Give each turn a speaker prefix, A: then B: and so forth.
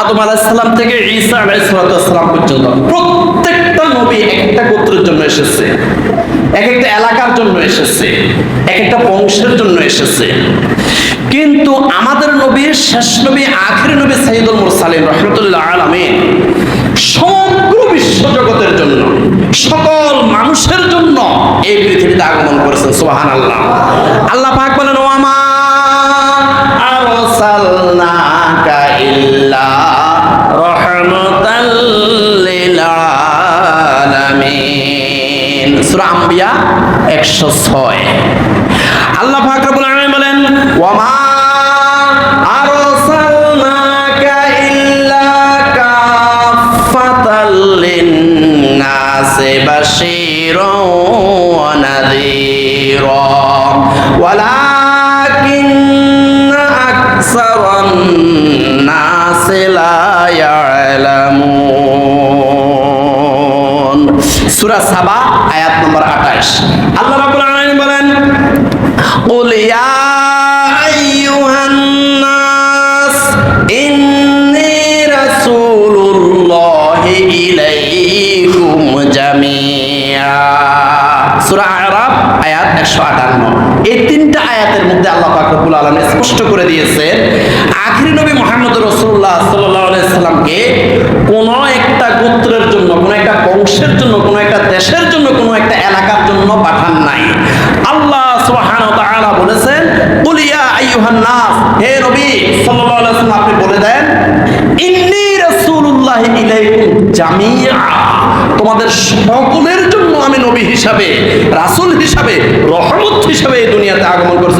A: আদম আলাহিসাল্লাম থেকে ঈসা আলাইসালাম পর্যন্ত প্রত্যেকটা নবী এক একটা গোত্রের জন্য এসেছে। এক একটা এলাকার জন্য এসেছে। এক একটা বংশের জন্য এসেছে। কিন্তু আমাদের নবী শেষ নবী, আখির নবী সাইদুল মুরসালিম রহমতুল্লাহ আলমিন সমগ্র বিশ্ব জগতের জন্য, সকল মানুষের জন্য এই পৃথিবীতে আগমন করেছেন সোহান আল্লাহ আল্লাহ পাক বলেন সূরা আম্বিয়া 106 আল্লাহ পাক রব্বুল আলামিন বলেন ওয়া মা আরসালনাকা ইল্লা কাফাতাল লিন-নাসি ইয়ালামুন। সূরা সাবা আয়াত নম্বর 28 আল্লাহ রাব্বুল আলামিন বলেন قل يا أيها الناس إني رسول الله إليكم جميعا সূরা আরাব আয়াত 158 এই তিনটা আয়াতের মধ্যে আল্লাহ পাক রব্বুল আলামিন স্পষ্ট করে দিয়েছেন আখির নবী মুহাম্মদ রাসূলুল্লাহ সাল্লাল্লাহু আলাইহি সাল্লামকে কোন একটা দেশের জন্য, কোন একটা এলাকার জন্য পাঠান নাই। আল্লাহ তাআলা বলেছেন আইয়ুহান নাস, হে নবী, সাল্লাল্লাহু আলাইহি আপনি বলে দেন রাসূলুল্লাহ ইলাইকুম জামিআ, তোমাদের সকলের জন্য আমি নবী হিসাবে, রাসূল হিসাবে, রহমত হিসাবে এই দুনিয়াতে আগমন করেছে।